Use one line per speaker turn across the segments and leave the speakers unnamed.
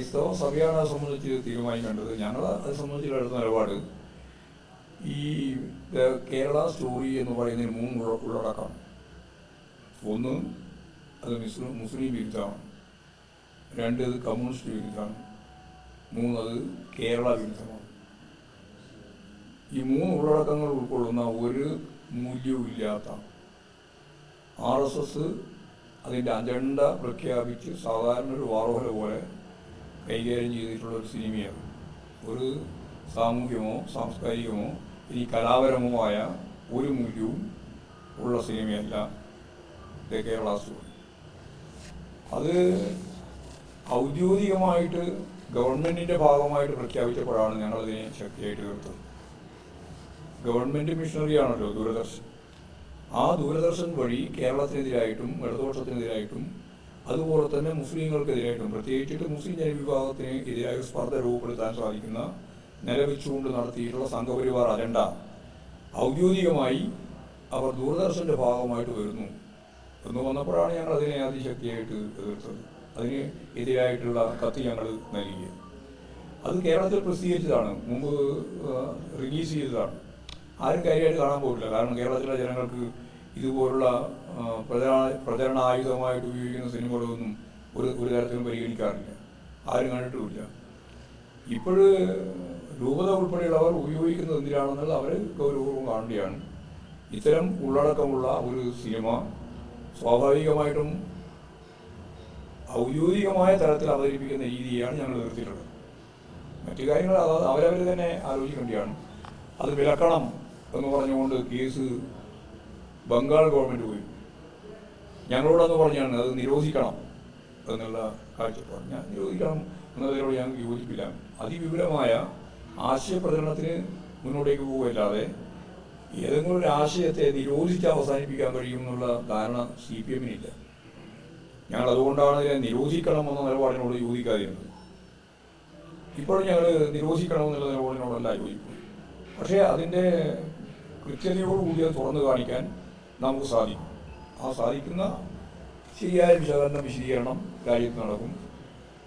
ക്രൈസ്തവ സഭയാണ് അത് സംബന്ധിച്ച് തീരുമാനിക്കേണ്ടത് ഞങ്ങൾ അത് സംബന്ധിച്ചുള്ള എടുത്ത നിലപാട്. ഈ കേരള സ്റ്റോറി എന്ന് പറയുന്ന മൂന്ന് ഉള്ള- ഉള്ളടക്കമാണ്. ഒന്ന് അത് മുസ്ലിം മുസ്ലിം വിരുദ്ധമാണ്. രണ്ട് അത് കമ്മ്യൂണിസ്റ്റ് വിരുദ്ധമാണ്. മൂന്ന് അത് കേരള വിരുദ്ധമാണ്. ഈ മൂന്ന് ഉള്ളടക്കങ്ങൾ ഉൾക്കൊള്ളുന്ന ഒരു മൂല്യവും ഇല്ലാത്ത ആർ എസ് എസ് അതിന്റെ അജണ്ട പ്രഖ്യാപിച്ച് സാധാരണ ഒരു വാർഹോല പോലെ കൈകാര്യം ചെയ്തിട്ടുള്ള ഒരു സിനിമയാണ്. ഒരു സാമൂഹ്യമോ സാംസ്കാരികമോ ഇനി കലാപരമോ ആയ ഒരു മൂല്യവും ഉള്ള സിനിമയല്ല ദ കേരള സ്റ്റോറി അത് ഔദ്യോഗികമായിട്ട് ഗവൺമെന്റിന്റെ ഭാഗമായിട്ട് പ്രഖ്യാപിച്ചപ്പോഴാണ് ഞങ്ങളതിനെ ശക്തിയായിട്ട് എതിർത്തത് ഗവൺമെന്റ് മിഷണറിയാണല്ലോ ദൂരദർശൻ. ആ ദൂരദർശൻ വഴി കേരളത്തിനെതിരായിട്ടും ഇടതുപക്ഷത്തിനെതിരായിട്ടും അതുപോലെ തന്നെ മുസ്ലിങ്ങൾക്കെതിരായിട്ടും പ്രത്യേകിച്ചിട്ട് മുസ്ലിം ജനവിഭാഗത്തിന് എതിരായ സ്പർദ്ധ രൂപപ്പെടുത്താൻ സാധിക്കുന്ന നിലവിച്ചുകൊണ്ട് നടത്തിയിട്ടുള്ള സംഘപരിവാർ അജണ്ട. ഔദ്യോഗികമായി അവർ ദൂരദർശന്റെ ഭാഗമായിട്ട് വരുന്നു. എന്ന് വന്നപ്പോഴാണ് ഞങ്ങൾ അതിനെ അതിശക്തിയായിട്ട് എതിർത്തത്. അതിന് എതിരായിട്ടുള്ള കത്ത് ഞങ്ങൾ നൽകി. അത് കേരളത്തിൽ പ്രസിദ്ധീകരിച്ചതാണ്. മുമ്പ് റിലീസ് ചെയ്തതാണ്. ആരും കാര്യമായിട്ട് കാണാൻ പോകില്ല കാരണം കേരളത്തിലെ ജനങ്ങൾക്ക് ഇതുപോലുള്ള പ്രചരണ പ്രചരണ ആയുധമായിട്ട് ഉപയോഗിക്കുന്ന സിനിമകളൊന്നും ഒരു ഒരു തരത്തിലും പരിഗണിക്കാറില്ല. ആരും കണ്ടിട്ടുമില്ല. ഇപ്പോഴ് രൂപത ഉൾപ്പെടെയുള്ളവർ ഉപയോഗിക്കുന്നത് എന്തിനാണെന്നുള്ളത് അവർ ഗൗരവപൂർവം കാണുകയാണ് ഇത്തരം ഉള്ളടക്കമുള്ള ഒരു സിനിമ സ്വാഭാവികമായിട്ടും ഔദ്യോഗികമായ തരത്തിൽ അവതരിപ്പിക്കുന്ന രീതിയാണ് ഞങ്ങൾ നിർത്തിയിട്ടുള്ളത് മറ്റു കാര്യങ്ങൾ അവരവർ തന്നെ ആലോചിക്കേണ്ടതാണ്. അത് വിലക്കണം എന്ന് പറഞ്ഞുകൊണ്ട് കേസ് ബംഗാൾ ഗവൺമെന്റ് പോയി. ഞങ്ങളോടന്ന് പറഞ്ഞാണ് അത് നിരോധിക്കണം എന്നുള്ള കാഴ്ചപ്പാട് ഞാൻ നിരോധിക്കണം എന്നതിനോട് ഞങ്ങൾക്ക് യോജിപ്പില്ല. അതിവിപുലമായ ആശയപ്രചരണത്തിന് മുന്നോട്ടേക്ക് പോവുകയല്ലാതെ ഏതെങ്കിലും ഒരു ആശയത്തെ നിരോധിച്ച് അവസാനിപ്പിക്കാൻ കഴിയും എന്നുള്ള ധാരണ സി പി എമ്മിനില്ല. ഞങ്ങൾ അതുകൊണ്ടാണ് ഇതിനെ നിരോധിക്കണം എന്ന നിലപാടിനോട് യോജിക്കാതിരുന്നത്. ഇപ്പോഴും ഞങ്ങൾ നിരോധിക്കണം എന്നുള്ള നിലപാടിനോടല്ല യോജിക്കും പക്ഷേ അതിന്റെ കൃത്യതയോടുകൂടി അത് തുറന്നു കാണിക്കാൻ നമുക്ക് സാധിക്കും. ആ സാധിക്കുന്ന ശരിയായ വിശകലനം വിശദീകരണം രാജ്യത്ത് നടക്കും.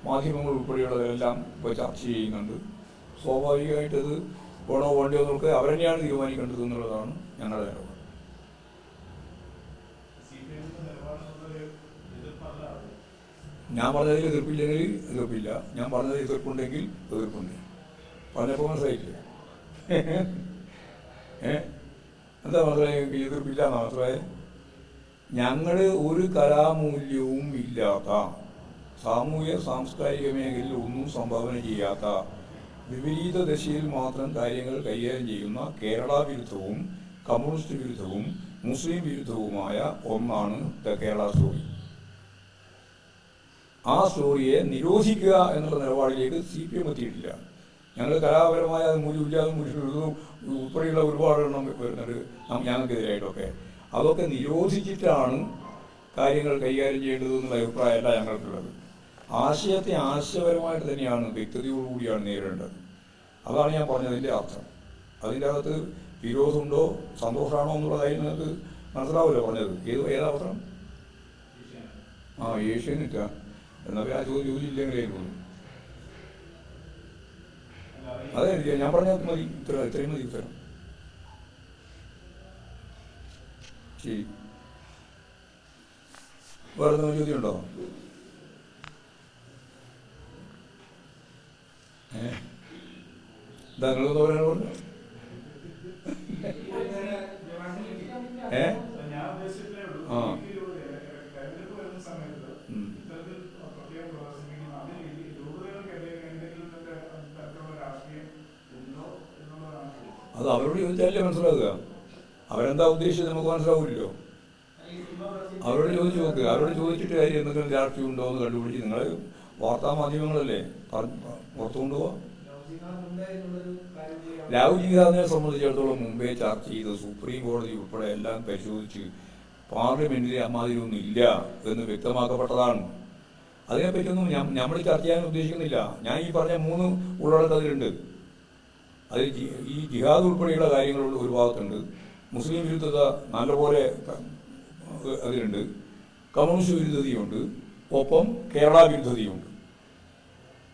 മാധ്യമങ്ങൾ ഉൾപ്പെടെയുള്ളതെല്ലാം ഇപ്പോൾ ചർച്ച ചെയ്യുന്നുണ്ട്. സ്വാഭാവികമായിട്ടത് വേണോ വേണ്ടയോ എന്നൊക്കെ അവരെന്നെയാണ് തീരുമാനിക്കേണ്ടത് എന്നുള്ളതാണ് ഞങ്ങളുടെ നിലപാട്. ഞാൻ പറഞ്ഞതിൽ എതിർപ്പില്ലെങ്കിൽ എതിർപ്പില്ല. ഞാൻ പറഞ്ഞതിൽ എതിർപ്പുണ്ടെങ്കിൽ എതിർപ്പുണ്ട്. പറഞ്ഞപ്പോൾ മനസ്സിലായിട്ടില്ല ഏ? എന്താ പറയുക എതിർപ്പില്ല മാത്രമേ ഞങ്ങൾ ഒരു കലാമൂല്യവും ഇല്ലാത്ത സാമൂഹ്യ സാംസ്കാരിക മേഖലയിൽ ഒന്നും സംഭാവന ചെയ്യാത്ത വിപരീത ദശയിൽ മാത്രം കാര്യങ്ങൾ കൈകാര്യം ചെയ്യുന്ന കേരള വിരുദ്ധവും കമ്മ്യൂണിസ്റ്റ് വിരുദ്ധവും മുസ്ലിം വിരുദ്ധവുമായ ഒന്നാണ് ദ കേരള സ്റ്റോറി. ആ സ്റ്റോറിയെ നിരോധിക്കുക എന്നുള്ള നിലപാടിലേക്ക് സി പി എം എത്തിയിട്ടില്ല. ഞങ്ങൾ കലാപരമായ അത് മൂല്യമില്ലാതെ മൂല്യം ഉൾപ്പെടെയുള്ള ഒരുപാട് എണ്ണം വരുന്നുണ്ട് ഞങ്ങൾക്കെതിരായിട്ടൊക്കെ. അതൊക്കെ നിരോധിച്ചിട്ടാണ് കാര്യങ്ങൾ കൈകാര്യം ചെയ്യേണ്ടത് എന്നുള്ള അഭിപ്രായമല്ല ഞങ്ങൾക്കുള്ളത്. ആശയത്തെ ആശയപരമായിട്ട് തന്നെയാണ് വ്യക്തതയോടുകൂടിയാണ് നേരിടേണ്ടത്. അതാണ് ഞാൻ പറഞ്ഞതിന്റെ അർത്ഥം. അതിന്റെ അകത്ത് വിരോധമുണ്ടോ സന്തോഷമാണോ എന്നുള്ളതായി നിങ്ങൾക്ക് മനസ്സിലാവില്ല പറഞ്ഞത്? ഏത് ഏതാ പത്രം ആ ഏഷ്യനിറ്റാ. എന്നാൽ ആ ചോദ്യം ചോദിച്ചില്ലെങ്കിലായിരുന്നു അതെ ഞാൻ പറഞ്ഞാൽ മതി. ഇത്ര ഇത്രയും മതി ഉത്തരം ശരി. വേറെ എന്തെങ്കിലും ചോദ്യം ഏ താങ്കൾ നിങ്ങൾ തോരാൻ പറഞ്ഞു ഏ
ഞാൻ ഉദ്ദേശിച്ചതേ ഉള്ളൂ.
ആ.
ഈ ഒരു തെരഞ്ഞെടുപ്പ് വരുന്ന സമയത്ത്
ഉം.
ഇത്തരത്തിൽ പ്രത്യേകം പ്രദർശിപ്പിക്കുന്ന അതിൽ ഈ രൂപതകൾക്കിടയിൽ എന്തെങ്കിലും ഒക്കെ തരത്തിലുള്ള രാഷ്ട്രീയം ഉണ്ടോ എന്നുള്ളതാണ് ചോദിച്ചത്.
അത് അവരോട് ചോദിച്ചാലേ മനസ്സിലാക്കുക. അവരെന്താ ഉദ്ദേശിച്ചത് നമുക്ക് മനസ്സിലാവില്ലല്ലോ. അവരോട് ചോദിച്ചു നോക്ക്. അവരോട് ചോദിച്ചിട്ട് കാര്യം എന്തെങ്കിലും രാഷ്ട്രീയം ഉണ്ടോ എന്ന് കണ്ടുപിടിച്ച് നിങ്ങൾ വാർത്താ മാധ്യമങ്ങളല്ലേ? പുറത്തു കൊണ്ടുപോവാ. രാഹുൽ ജിഹാദിനെ സംബന്ധിച്ചിടത്തോളം മുമ്പേ ചർച്ച ചെയ്ത് സുപ്രീം കോടതി ഉൾപ്പെടെ എല്ലാം പരിശോധിച്ച് പാർലമെന്റിൽ അമ്മാതിരിയൊന്നും ഇല്ല എന്ന് വ്യക്തമാക്കപ്പെട്ടതാണ്. അതിനെപ്പറ്റിയൊന്നും നമ്മൾ ചർച്ച ചെയ്യാൻ ഉദ്ദേശിക്കുന്നില്ല. ഞാൻ ഈ പറഞ്ഞ മൂന്ന് ഉള്ളടക്കം ജി- ഈ ജിഹാദ് ഉൾപ്പെടെയുള്ള കാര്യങ്ങൾ ഒരു ഭാഗത്തുണ്ട്. മുസ്ലിം വിരുദ്ധത നല്ലപോലെ അതിലുണ്ട്. കമ്മ്യൂണിസ്റ്റ് വിരുദ്ധതയുണ്ട് ഒപ്പം കേരള വിരുദ്ധതയുണ്ട്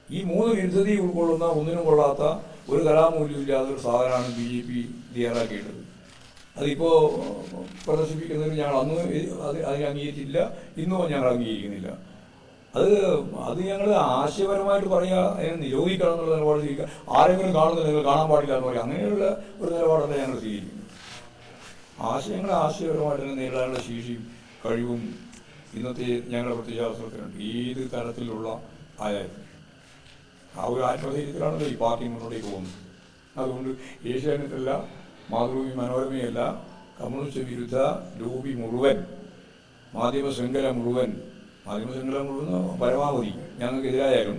ഈ മൂന്ന് വിരുദ്ധതയെ ഉൾക്കൊള്ളുന്ന ഒന്നിനും കൊള്ളാത്ത ഒരു കലാമൂല്യമില്ലാത്ത ഒരു സാധനമാണ് ബി ജെ പി തയ്യാറാക്കിയിട്ടത് അതിപ്പോൾ പ്രദർശിപ്പിക്കുന്നതിന് ഞങ്ങൾ അന്ന് അത് അതിനെ അംഗീകരിച്ചില്ല ഇന്നും ഞങ്ങൾ അംഗീകരിക്കുന്നില്ല? അത് അത് ഞങ്ങൾ ആശയപരമായിട്ട് പറയുക നിരോധിക്കണം എന്നുള്ള നിലപാട് സ്വീകരിക്കുക ആരെങ്കിലും കാണുന്നില്ല നിങ്ങൾ കാണാൻ പാടില്ല എന്ന് പറയുക അങ്ങനെയുള്ള ഒരു നിലപാടല്ല ഞങ്ങൾ സ്വീകരിക്കുന്നത്. ആശയങ്ങൾ ആശയപരമായിട്ട് തന്നെ നേരിടാനുള്ള ശേഷിയും കഴിവും ഇന്നത്തെ ഞങ്ങളുടെ പ്രത്യയശാസ്ത്രത്തിനുണ്ട് ഏത് തരത്തിലുള്ള ആയാലും. ആ ഒരു ആത്മധൈര്യത്തിലാണല്ലോ ഈ പാർട്ടി മുന്നോട്ടേക്ക് പോകുന്നത്. അതുകൊണ്ട് ഏഷ്യാനെറ്റല്ല മാതൃഭൂമി മനോരമയല്ല കമ്മ്യൂണിസ്റ്റ് വിരുദ്ധ ലോബി മുഴുവൻ മാധ്യമ ശൃംഖല മുഴുവൻ മാധ്യമ ശൃംഖല മുഴുവൻ പരമാവധി ഞങ്ങൾക്കെതിരായാലും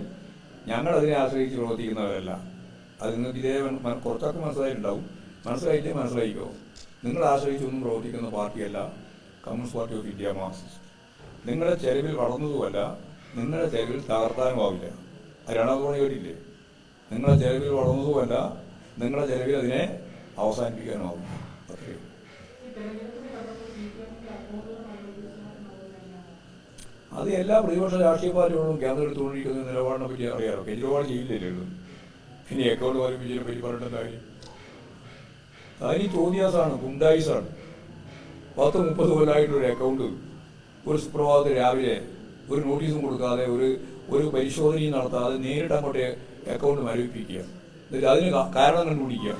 ഞങ്ങളതിനെ ആശ്രയിച്ച് പ്രവർത്തിക്കുന്നവരല്ല. അത് നിങ്ങൾക്ക് ഇതേ കുറച്ചൊക്കെ മനസ്സിലായിട്ടുണ്ടാവും. മനസ്സിലായിട്ടേ മനസ്സിലായിക്കോ? നിങ്ങൾ ആശ്രയിച്ചൊന്നും പ്രവർത്തിക്കുന്ന പാർട്ടിയല്ല communist party of India marxist. നിങ്ങളുടെ ചെലവിൽ വളർന്നതുമല്ല നിങ്ങളുടെ ചെലവിൽ തകർത്താനുമാവില്ല ആവില്ല രണ്ടാമത് പറഞ്ഞ കേട്ടില്ലേ? നിങ്ങളുടെ ചെലവിൽ വളർന്നതുമല്ല നിങ്ങളുടെ ചെലവിൽ അതിനെ അവസാനിപ്പിക്കാനുമാവില്ല. അത്രയേ ഉള്ളൂ. അത് എല്ലാ പ്രതിപക്ഷ രാഷ്ട്രീയ പാർട്ടികളും കേന്ദ്രം എടുത്തുകൊണ്ടിരിക്കുന്ന നിലപാടിനെ പറ്റി അറിയാലോ കെജ്രിവാൾ ചെയ്യില്ലല്ലോ ഇനി അക്കൗണ്ട് വലിപ്പിച്ചതിനെ പറ്റി പറഞ്ഞിട്ട് കാര്യം? അതിന് ചോദ്യാസാണ് ഗുണ്ടായിസാണ്. പത്ത് മുപ്പത് കൊല്ലമായിട്ടൊരു അക്കൗണ്ട് ഒരു സുപ്രഭാതത്തിൽ രാവിലെ ഒരു നോട്ടീസും കൊടുക്കാതെ ഒരു ഒരു പരിശോധനയും നടത്താതെ നേരിട്ട് അങ്ങോട്ട് അക്കൗണ്ട് മരവിപ്പിക്കുക എന്നിട്ട് അതിന് കാരണം കണ്ടുപിടിക്കുക.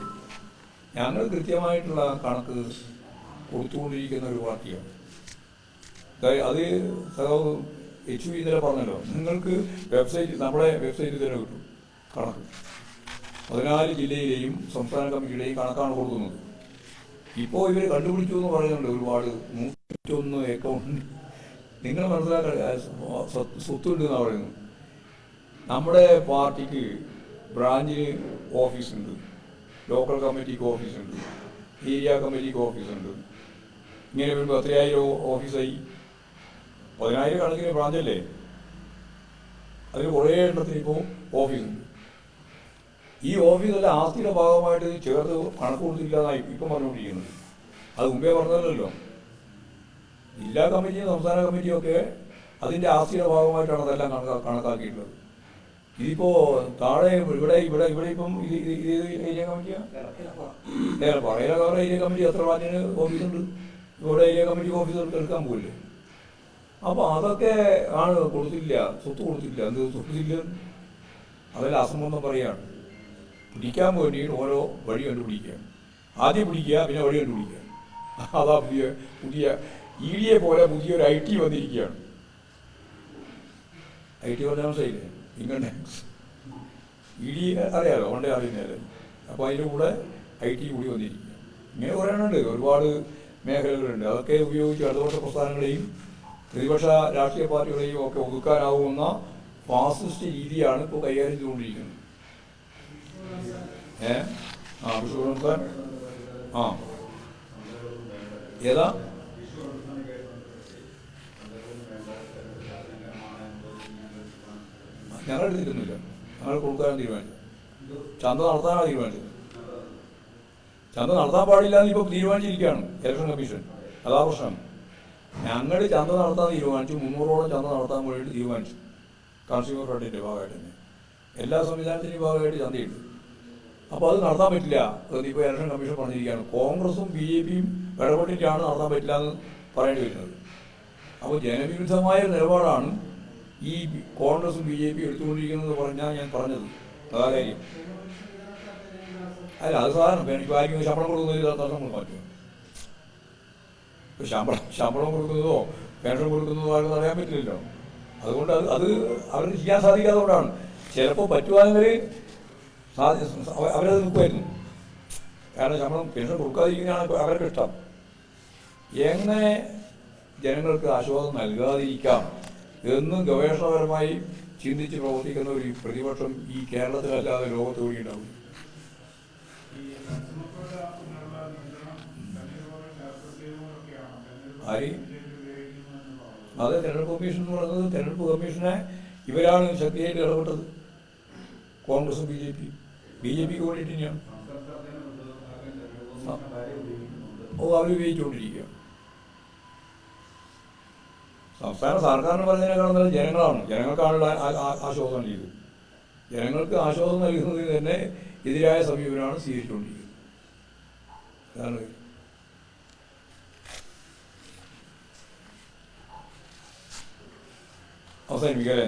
ഞങ്ങൾ കൃത്യമായിട്ടുള്ള കണക്ക് കൊടുത്തുകൊണ്ടിരിക്കുന്ന ഒരു പാർട്ടിയാണ്. അത് സഖാവ് എച്ച് വി ഇന്നലെ പറഞ്ഞല്ലോ. നിങ്ങൾക്ക് വെബ്സൈറ്റ് നമ്മുടെ വെബ്സൈറ്റിൽ തന്നെ കിട്ടും. കണക്ക്. പതിനാല് ജില്ലയിലെയും സംസ്ഥാന കമ്മിറ്റിയുടെയും കണക്കാണ് കൊടുക്കുന്നത്. ഇപ്പോൾ ഇവർ കണ്ടുപിടിച്ചു എന്ന് പറയുന്നുണ്ട് ഒരുപാട്. നൂറ്റൊന്ന് അക്കൗണ്ട് നിങ്ങൾ മനസ്സിലാക്കുക സ്വത്തുണ്ട് എന്നാണ് പറയുന്നത്. നമ്മുടെ പാർട്ടിക്ക് ബ്രാഞ്ചിന് ഓഫീസുണ്ട്. ലോക്കൽ കമ്മിറ്റിക്ക് ഓഫീസുണ്ട്. ഏരിയ കമ്മിറ്റിക്ക് ഓഫീസുണ്ട്. ഇങ്ങനെ വരുമ്പോൾ എത്രയായിരം ഓഫീസായി? പതിനായിരം കണക്കിന് ബ്രാഞ്ചല്ലേ അതിൽ കുറേ എണ്ണത്തിന് ഇപ്പോൾ ഓഫീസുണ്ട് ഈ ഓഫീസെല്ലാം ആസ്തിയുടെ ഭാഗമായിട്ട് ചേർത്ത് കണക്ക് കൊടുത്തില്ലാതായി ഇപ്പം പറഞ്ഞുകൊണ്ടിരിക്കുന്നത്. അത് മുമ്പേ പറഞ്ഞതല്ലോ ജില്ലാ കമ്മിറ്റിയും സംസ്ഥാന കമ്മിറ്റിയും ഒക്കെ അതിന്റെ ആസ്തിയുടെ ഭാഗമായിട്ടാണ് അതെല്ലാം കണക്കാ കണക്കാക്കിയിട്ടുള്ളത്. ഇതിപ്പോ താഴെ ഇവിടെ ഇവിടെ ഇവിടെ ഇപ്പം ഇത് ഇത് ഏരിയ കമ്മിറ്റിയാണ് പറയില്ല കവറ ഏരിയ കമ്മിറ്റി എത്ര ബ്രാഞ്ചിന് ഓഫീസുണ്ട്? ഇവിടെ ഏരിയ കമ്മിറ്റി ഓഫീസ് എടുക്കാൻ പോയില്ലേ അപ്പൊ അതൊക്കെ ആണ് കൊടുത്തില്ല സ്വത്ത് കൊടുത്തില്ല. എന്ത് സ്വത്തില്ല അതിൽ അസംബന്ധം പറയാണ് പിടിക്കാൻ വേണ്ടിയിട്ട് ഓരോ വഴി കണ്ടുപിടിക്കുക. ആദ്യം പിടിക്കുക പിന്നെ വഴി കണ്ടുപിടിക്കുക. അതാ പുതിയ പുതിയ ഇ ഡിയെ പോലെ പുതിയൊരു ഐ ടി വന്നിരിക്കുകയാണ്. ഐ ടി പറഞ്ഞ മനസ്സിലായില്ലേ? ടാക്സ് ഇ ഡി അറിയാലോ? പണ്ടേ അറിയുന്നതല്ലേ? അപ്പോൾ അതിന്റെ കൂടെ ഐ ടി കൂടി വന്നിരിക്കുക. ഇങ്ങനെ എണ്ണമുണ്ട്. ഒരുപാട് മേഖലകളുണ്ട്. അതൊക്കെ ഉപയോഗിച്ച് ഇടതുപക്ഷ പ്രസ്ഥാനങ്ങളെയും പ്രതിപക്ഷ രാഷ്ട്രീയ പാർട്ടികളെയും ഒക്കെ ഒതുക്കാനാവുന്ന ഫാസിസ്റ്റ് രീതിയാണ് ഇപ്പോൾ കൈകാര്യം ചെയ്തുകൊണ്ടിരിക്കുന്നത്. ഏ? ആ വിഷു ആ. ഏതാ? ഞങ്ങൾ എടുത്തിരുന്നില്ല ഞങ്ങൾ കൊടുക്കാൻ തീരുമാനിച്ചു. ചന്ത നടത്താനാണ് തീരുമാനിച്ചത്. ചന്ത നടത്താൻ പാടില്ല എന്ന് ഇപ്പോൾ തീരുമാനിച്ചിരിക്കുകയാണ് ഇലക്ഷൻ കമ്മീഷൻ. അതാ പ്രശ്നം. ഞങ്ങൾ ചന്ത നടത്താൻ തീരുമാനിച്ചു. മുന്നൂറോളം ചന്ത നടത്താൻ വേണ്ടിയിട്ട് തീരുമാനിച്ചു. കൺസ്യൂമർ ഫണ്ടിന്റെ ഭാഗമായിട്ട് തന്നെ. എല്ലാ സംവിധാനത്തിന്റെയും ഭാഗമായിട്ട് ചന്തയുണ്ട്. അപ്പോൾ അത് നടത്താൻ പറ്റില്ല. ഇപ്പോൾ ഇലക്ഷൻ കമ്മീഷൻ പറഞ്ഞിരിക്കുകയാണ്. കോൺഗ്രസും ബി ജെ പിയും ഇടപെട്ടിട്ടാണ് നടത്താൻ പറ്റില്ല എന്ന് പറയേണ്ടി വരുന്നത്. അപ്പോൾ ജനവിരുദ്ധമായ നിലപാടാണ് ഈ കോൺഗ്രസും ബി ജെ പി എടുത്തുകൊണ്ടിരിക്കുന്നത് പറഞ്ഞാൽ ഞാൻ പറഞ്ഞത്. അതാ കാര്യം. അല്ല അത് സാധാരണ. എനിക്ക് ആർക്കും ശമ്പളം കൊടുക്കുന്നതിൽ തടസ്സം ഇപ്പൊ ശമ്പളം ശമ്പളം കൊടുക്കുന്നതോ പെൻഷൻ കൊടുക്കുന്നതോ ആർക്കും അറിയാൻ പറ്റില്ലല്ലോ. അതുകൊണ്ട് അത് അത് അവർക്ക് ചെയ്യാൻ സാധിക്കാത്തതുകൊണ്ടാണ് ചിലപ്പോൾ പറ്റുവാണെങ്കിൽ അവരത് നിൽക്കുമായിരുന്നു. കാരണം ശമ്പളം പെൻഷൻ കൊടുക്കാതിരിക്കുന്നതാണ് അവരുടെ ഇഷ്ടം. എങ്ങനെ ജനങ്ങൾക്ക് ആശ്വാസം നൽകാതിരിക്കാം എന്ന് ഗവേഷണപരമായി ചിന്തിച്ച് പ്രവർത്തിക്കുന്ന ഒരു പ്രതിപക്ഷം ഈ കേരളത്തിലല്ലാതെ ലോകത്ത്
ഉണ്ടാവും
ആര്? അത് തെരഞ്ഞെടുപ്പ് കമ്മീഷൻ എന്ന് പറയുന്നത് തെരഞ്ഞെടുപ്പ് കമ്മീഷനെ ഇവരാണ് ശക്തിയായിട്ട് ഇടപെട്ടത്. കോൺഗ്രസും B J P. B J പിക്ക് വേണ്ടിയിട്ട് തന്നെയാണ് ഓ അവർ ഉപയോഗിച്ചുകൊണ്ടിരിക്കുക സംസ്ഥാന സർക്കാരിന് പറഞ്ഞതിനേക്കാൾ നല്ല ജനങ്ങളാണ്. ജനങ്ങൾക്കാണുള്ള ആശ്വാസം ചെയ്തു ജനങ്ങൾക്ക് ആശ്വാസം നൽകുന്നതിന് തന്നെ എതിരായ സമീപനമാണ് സ്വീകരിച്ചുകൊണ്ടിരിക്കുന്നത്. അതാണ് അവസാനിപ്പിക്കാം അല്ലേ ശരി
തെരഞ്ഞെടുപ്പ് കമ്മീഷന് പ്രതിപക്ഷ നേതാവ് ആ, ഇതിനോട് പരാതി കൊടുത്തിട്ടുണ്ട്.
ഏത്
ഒന്നാം ചന്തകൾ ആരംഭിക്കണമെന്ന് ആവശ്യപ്പെട്ടു.
അതിന് പരാതി ഏത്
തെരഞ്ഞെടുപ്പ് പ്രതിപക്ഷ നേതാവ് മുഖ്യ തെരഞ്ഞെടുപ്പ്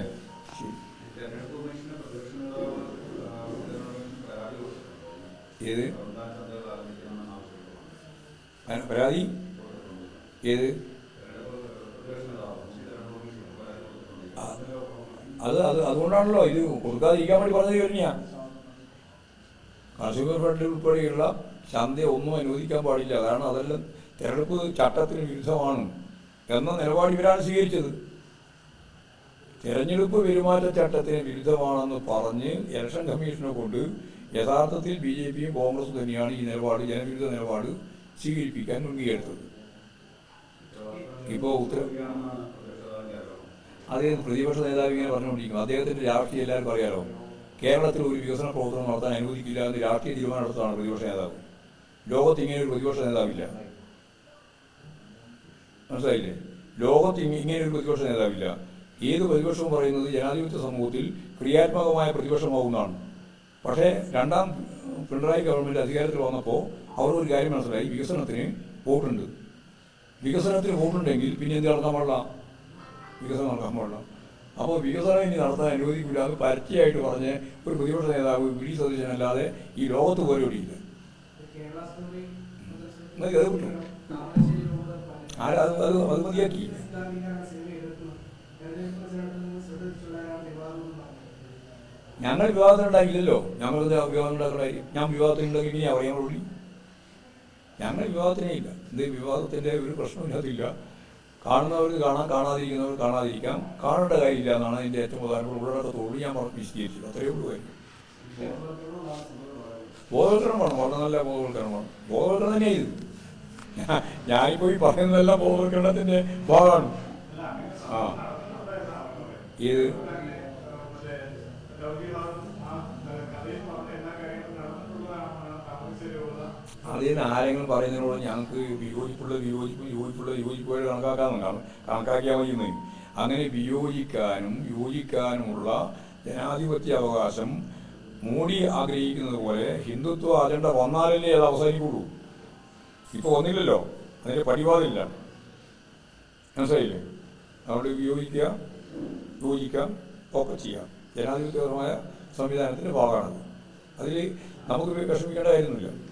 ഏത്? പരാതി?
ഏത്? അത് അത് അതുകൊണ്ടാണല്ലോ ഇത് കൊടുക്കാതിരിക്കാൻ വേണ്ടി പറഞ്ഞത് കഴിഞ്ഞാ. കർഷക ഫണ്ട് ഉൾപ്പെടെയുള്ള ശാന്തിയെ ഒന്നും അനുവദിക്കാൻ പാടില്ല. കാരണം അതെല്ലാം തെരഞ്ഞെടുപ്പ് ചട്ടത്തിന് വിരുദ്ധമാണ് എന്ന നിലപാട് ഇവരാണ് സ്വീകരിച്ചത്. തെരഞ്ഞെടുപ്പ് പെരുമാറ്റച്ചട്ടത്തിന് വിരുദ്ധമാണെന്ന് പറഞ്ഞ് ഇലക്ഷൻ കമ്മീഷനെ കൊണ്ട് യഥാർത്ഥത്തിൽ ബി ജെ പിയും കോൺഗ്രസും തന്നെയാണ് ഈ നിലപാട് ജനവിരുദ്ധ നിലപാട് സ്വീകരിപ്പിക്കാൻ മുൻകിയെടുത്തത്. ഇപ്പോൾ ഉത്തര അദ്ദേഹം പ്രതിപക്ഷ നേതാവ് ഇങ്ങനെ പറഞ്ഞുകൊണ്ടിരിക്കും അദ്ദേഹത്തിന്റെ രാഷ്ട്രീയം എല്ലാവരും അറിയാലോ. കേരളത്തിൽ ഒരു വികസന പ്രവർത്തനം നടത്താൻ അനുവദിക്കില്ല എന്ന് രാഷ്ട്രീയ തീരുമാനം എടുത്തതാണ് പ്രതിപക്ഷ നേതാവ്. ലോകത്ത് ഇങ്ങനെ ഒരു പ്രതിപക്ഷ നേതാവില്ല. മനസ്സിലായില്ലേ? ലോകത്ത് ഇങ്ങനെ ഒരു പ്രതിപക്ഷ നേതാവില്ല. ഏത് പ്രതിപക്ഷവും പറയുന്നത് ജനാധിപത്യ സമൂഹത്തിൽ ക്രിയാത്മകമായ പ്രതിപക്ഷമാവുന്നതാണ്. പക്ഷേ രണ്ടാം പിണറായി ഗവൺമെന്റ് അധികാരത്തിൽ വന്നപ്പോൾ അവർ ഒരു കാര്യം മനസ്സിലായി. വികസനത്തിന് വോട്ടുണ്ട്. വികസനത്തിന് വോട്ടുണ്ടെങ്കിൽ പിന്നെ എന്ത് നടക്കാൻ പാടില്ല? വികസനം നടക്കാൻ പാടില്ല. അപ്പോൾ വികസനം ഇനി നടത്താൻ അനുവദിക്കില്ല അത് പരസ്യമായിട്ട് പറഞ്ഞ് ഒരു പ്രതിപക്ഷ നേതാവ് വി. ഡി. സതീശനല്ലാതെ ഈ ലോകത്ത് പോലും ഇടിയില്ല. അത് ആരാ അത് അത് മതിയാക്കി. ഞങ്ങൾ വിവാഹത്തിന് ഉണ്ടായില്ലല്ലോ ഞങ്ങൾ ഉണ്ടാക്കി ഞാൻ വിവാഹത്തിന് ഉണ്ടെങ്കിൽ ഇനി അറിയാൻ ഉള്ളി ഞങ്ങൾ വിവാഹത്തിനേ ഇല്ല. ഇത് വിവാദത്തിന്റെ ഒരു പ്രശ്നമില്ലാതില്ല കാണുന്നവർക്ക് കാണാം കാണാതിരിക്കുന്നവർ കാണാതിരിക്കാം. കാണേണ്ട കാര്യമില്ല എന്നാണ് അതിന്റെ ഏറ്റവും പ്രധാനപ്പെട്ട തോളി ഞാൻ പറഞ്ഞു വിശദീകരിച്ചു അത്രയേ ഉള്ളൂ കാര്യം. ബോധവൽക്കരണമാണ്. വളരെ നല്ല ബോധവൽക്കരണമാണ്. ബോധവൽക്കരണം തന്നെയാണ് ഇത്. ഞാൻ ഞാനിപ്പോ ഈ പറയുന്നതെല്ലാം ബോധവൽക്കരണത്തിന്റെ ഭാഗമാണ്. ആ. ഏത്? അതിന് ആരെങ്കിലും പറയുന്നതിനോട് ഞങ്ങൾക്ക് വിയോജിപ്പുള്ള വിയോജിപ്പ് യോജിപ്പുള്ള യോജിപ്പുകൾ കണക്കാക്കാമെന്നാണ് കണക്കാക്കിയാൽ മതിയെന്ന് അങ്ങനെ വിയോജിക്കാനും യോജിക്കാനുമുള്ള ജനാധിപത്യ അവകാശം മോഡി ആഗ്രഹിക്കുന്നത് പോലെ ഹിന്ദുത്വ അജണ്ട വന്നാലല്ലേ അത് അവസാനിക്കുള്ളൂ. ഇപ്പോൾ വന്നില്ലല്ലോ. അതിന്റെ പടിവാതില്ല മനസ്സിലായില്ലേ? അവിടെ വിയോജിക്കുക. യോജിക്കാം ഒക്കെ ചെയ്യാം. ജനാധിപത്യപരമായ സംവിധാനത്തിന്റെ ഭാഗമാണത്. അതിൽ നമുക്ക് വിഷമിക്കേണ്ട കാര്യമൊന്നുമില്ല.